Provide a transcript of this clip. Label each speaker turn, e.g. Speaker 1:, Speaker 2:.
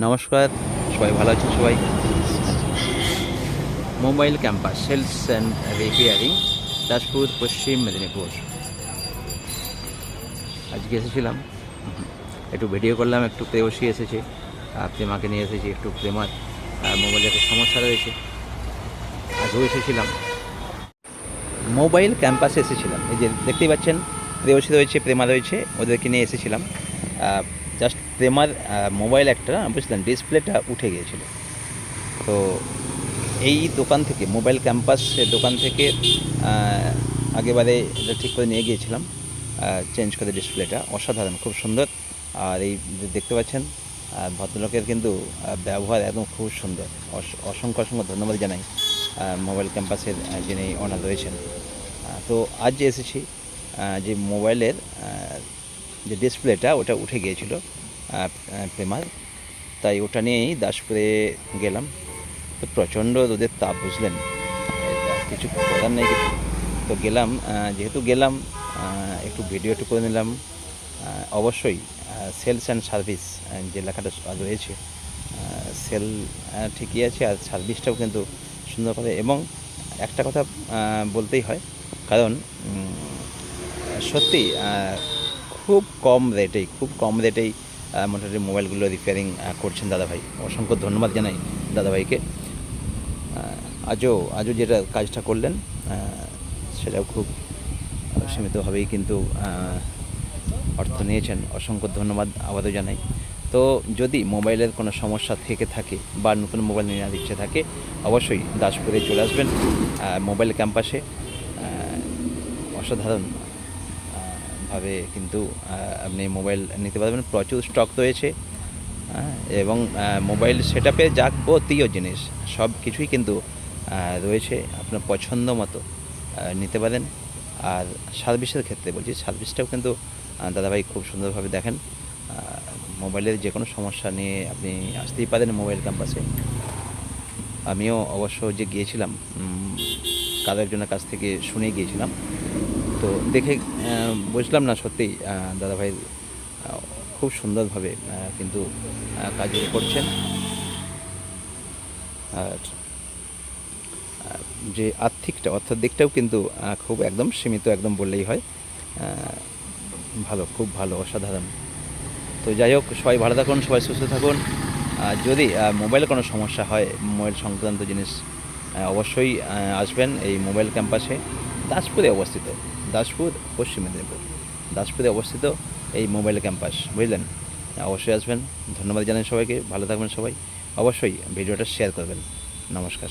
Speaker 1: নমস্কার, সবাই ভালো আছেন সবাই? Mobile campus sales and repairing, Daspur, Paschim Medinipur. আজকে এসেছিলাম। একটু ভিডিও করলাম, একটু প্রেয়সী এসেছে। প্রেমাকে নিয়ে এসেছি, একটু প্রেমার, আর মোবাইলের একটা সমস্যা রয়েছে। আগেও এসেছিলাম। মোবাইল ক্যাম্পাসে এসেছিলাম। এই যে দেখতেই পাচ্ছেন, প্রেয়সী রয়েছে, প্রেমা রয়েছে, ওদেরকে নিয়ে এসেছিলাম। জাস্ট প্রেমার মোবাইল একটা বুঝলেন, ডিসপ্লেটা উঠে গিয়েছিল। তো এই দোকান থেকে, মোবাইল ক্যাম্পাসের দোকান থেকে আগেবারে এটা ঠিক করে নিয়ে গিয়েছিলাম চেঞ্জ করে ডিসপ্লেটা, অসাধারণ, খুব সুন্দর। আর এই দেখতে পাচ্ছেন ভদ্রলোকের কিন্তু ব্যবহার একদম খুব সুন্দর। অস- অসংখ্য অসংখ্য ধন্যবাদ জানাই মোবাইল ক্যাম্পাসের যিনি ওনার রয়েছেন। তো আজ এসেছি যে মোবাইলের যে ডিসপ্লেটা ওটা উঠে গিয়েছিল প্রেমার তাই ওটা নিয়েই দাসপুরে গেলাম। তো প্রচণ্ড রোদের তাপ, বুঝলেন? কিছু করার নেই, কিছু তো গেলাম যেহেতু গেলাম একটু ভিডিও একটু করে নিলাম। অবশ্যই সেলস অ্যান্ড সার্ভিস যে লেখাটা রয়েছে সেল ঠিকই আছে আর সার্ভিসটাও কিন্তু সুন্দরভাবে এবং একটা কথা বলতেই হয়, কারণ সত্যি খুব কম রেটেই, খুব কম রেটেই মোটামুটি মোবাইলগুলো রিপেয়ারিং করছেন দাদাভাই। অসংখ্য ধন্যবাদ জানাই দাদাভাইকে। আজও আজও যেটা কাজটা করলেন সেটাও খুব সীমিতভাবেই কিন্তু অর্থ নিয়েছেন। অসংখ্য ধন্যবাদ আবারও জানাই। তো যদি মোবাইলের কোনো সমস্যা থেকে থাকে বা নতুন মোবাইল নেওয়ার ইচ্ছে থাকে, অবশ্যই দাসপুরে চলে আসবেন। মোবাইল ক্যাম্পাসে অসাধারণ ভাবে কিন্তু আপনি মোবাইল নিতে পারবেন। প্রচুর স্টক রয়েছে এবং মোবাইল সেট আপে যাবতীয় জিনিস, সব কিছুই কিন্তু রয়েছে আপনার পছন্দ মতো নিতে পারেন। আর সার্ভিসের ক্ষেত্রে বলছি, সার্ভিসটাও কিন্তু দাদাভাই খুব সুন্দরভাবে দেখেন। মোবাইলের যে কোনো সমস্যা নিয়ে আপনি আসতেই পারেন মোবাইল ক্যাম্পাসে। আমিও অবশ্য যে গিয়েছিলাম কারও একজনের কাছ থেকে শুনে গিয়েছিলাম। তো দেখে বুঝলাম না সত্যিই আহ, দাদাভাই খুব সুন্দরভাবে কিন্তু কাজগুলো করছেন। আর যে আর্থিকটা অর্থাৎ দিকটাও কিন্তু খুব একদম সীমিত একদম বললেই হয়। ভালো খুব ভালো অসাধারণ। তো যাই হোক সবাই ভালো থাকুন সবাই সুস্থ থাকুন। আর যদি মোবাইলে কোনো সমস্যা হয় মোবাইল সংক্রান্ত জিনিস অবশ্যই আসবেন এই মোবাইল ক্যাম্পাসে। দাসপুরে অবস্থিত। দাসপুর, পশ্চিম মেদিনীপুর। দাসপুরে অবস্থিত এই মোবাইল ক্যাম্পাস, বুঝলেন? অবশ্যই আসবেন। ধন্যবাদ জানাই সবাইকে। ভালো থাকবেন সবাই। অবশ্যই ভিডিওটা শেয়ার করবেন। নমস্কার।